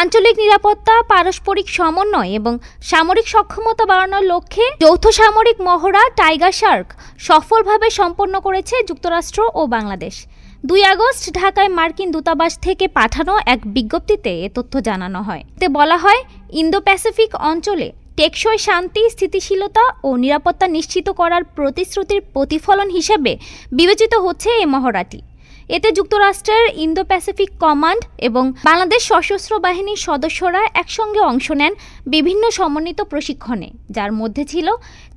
আঞ্চলিক নিরাপত্তা, পারস্পরিক সমন্বয় এবং সামরিক সক্ষমতা বাড়ানোর লক্ষ্যে যৌথ সামরিক মহড়া টাইগার শার্ক সফলভাবে সম্পন্ন করেছে যুক্তরাষ্ট্র ও বাংলাদেশ। দুই আগস্ট ঢাকায় মার্কিন দূতাবাস থেকে পাঠানো এক বিজ্ঞপ্তিতে এ তথ্য জানানো হয়। এতে বলা হয় ইন্দো প্যাসিফিক অঞ্চলে টেকসই শান্তি, স্থিতিশীলতা ও নিরাপত্তা নিশ্চিত করার প্রতিশ্রুতির প্রতিফলন হিসেবে বিবেচিত হচ্ছে এই মহড়াটি। এতে যুক্তরাষ্ট্রের ইন্দো প্যাসিফিক কমান্ড এবং বাংলাদেশ সশস্ত্র বাহিনীর সদস্যরা একসঙ্গে অংশ নেন বিভিন্ন সমন্বিত প্রশিক্ষণে, যার মধ্যে ছিল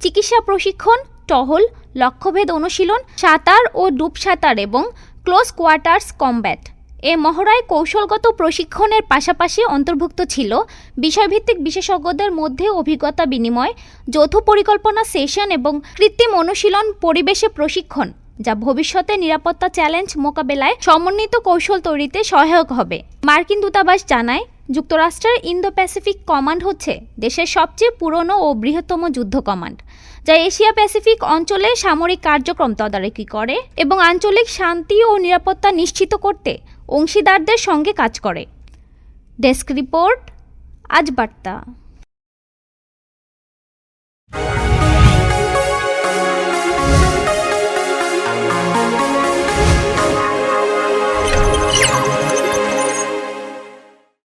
চিকিৎসা প্রশিক্ষণ, টহল, লক্ষ্যভেদ অনুশীলন, সাঁতার ও ডুব সাঁতার এবং ক্লোজ কোয়ার্টার্স কমব্যাট। এ মহড়ায় কৌশলগত প্রশিক্ষণের পাশাপাশি অন্তর্ভুক্ত ছিল বিষয়ভিত্তিক বিশেষজ্ঞদের মধ্যে অভিজ্ঞতা বিনিময়, যৌথ পরিকল্পনা সেশন এবং কৃত্রিম অনুশীলন পরিবেশে প্রশিক্ষণ। যা ভবিষ্যতে নিরাপত্তা চ্যালেঞ্জ মোকাবেলায় সমন্বিত কৌশল তৈরিতে সহায়ক হবে। মার্কিন দূতাবাস জানায়, যুক্তরাষ্ট্রের ইন্দো প্যাসিফিক কমান্ড হচ্ছে দেশের সবচেয়ে পুরনো ও বৃহত্তম যুদ্ধ কমান্ড, যা এশিয়া প্যাসিফিক অঞ্চলে সামরিক কার্যক্রম তদারকি করে এবং আঞ্চলিক শান্তি ও নিরাপত্তা নিশ্চিত করতে অংশীদারদের সঙ্গে কাজ করে। ডেস্ক রিপোর্ট, আজ বার্তা।